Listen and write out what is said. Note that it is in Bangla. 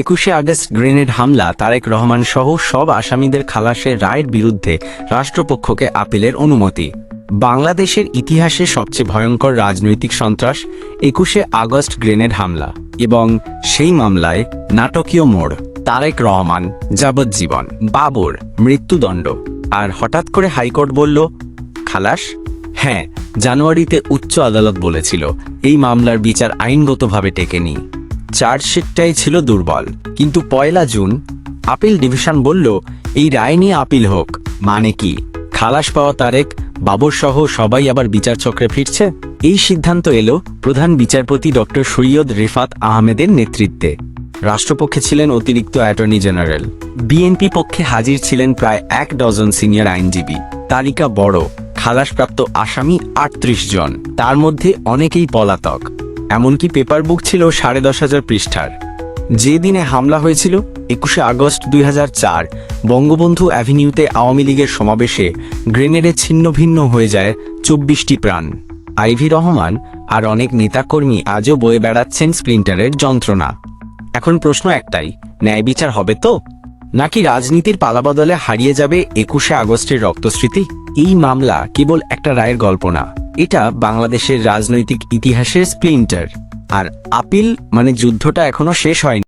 একুশে আগস্ট গ্রেনেড হামলা, তারেক রহমান সহ সব আসামিদের খালাসের রায়ের বিরুদ্ধে রাষ্ট্রপক্ষকে আপিলের অনুমতি। বাংলাদেশের ইতিহাসে সবচেয়ে ভয়ঙ্কর রাজনৈতিক সন্ত্রাস একুশে আগস্ট গ্রেনেড হামলা এবং সেই মামলায় নাটকীয় মোড়, তারেক রহমান, যাবজ্জীবন, বাবর, মৃত্যুদণ্ড। আর হঠাৎ করে হাইকোর্ট বলল, খালাস? হ্যাঁ জানুয়ারিতে উচ্চ আদালত বলেছিল, এই মামলার বিচার আইনগতভাবে টেকেনি। চার্জশিটটাই ছিল দুর্বল। কিন্তু পয়লা জুন আপিল ডিভিশন বলল, এই রায় নিয়ে আপিল হোক। মানে কি? খালাস পাওয়া তারেক বাবর সহ সবাই আবার বিচার চক্রে ফিরছে? এই সিদ্ধান্ত এলো প্রধান বিচারপতি ডক্টর সৈয়দ রেফাত আহমেদের নেতৃত্বে। রাষ্ট্রপক্ষে ছিলেন অতিরিক্ত অ্যাটর্নি জেনারেল। বিএনপি পক্ষে হাজির ছিলেন প্রায় এক ডজন সিনিয়র আইনজীবী। তালিকা বড়। খালাসপ্রাপ্ত আসামি আটত্রিশ জন। তার মধ্যে অনেকেই পলাতক। এমনকি পেপার বুক ছিল সাড়ে দশ হাজার পৃষ্ঠার। যে দিনে হামলা হয়েছিল, একুশে আগস্ট দুই হাজার চার, বঙ্গবন্ধু অ্যাভিনিউতে আওয়ামী লীগের সমাবেশে গ্রেনেডে ছিন্ন ভিন্ন হয়ে যায় চব্বিশটি প্রাণ। আইভি রহমান আর অনেক নেতাকর্মী আজও বয়ে বেড়াচ্ছেন স্প্লিন্টারের যন্ত্রণা। এখন প্রশ্ন একটাই, ন্যায় বিচার হবে তো? নাকি রাজনীতির পালাবদলে হারিয়ে যাবে একুশে আগস্টের রক্তস্মৃতি? এই মামলা কেবল একটা রায়ের গল্প না। এটা বাংলাদেশের রাজনৈতিক ইতিহাসের স্প্লিন্টার। আর আপিল মানে যুদ্ধটা এখনও শেষ হয়নি।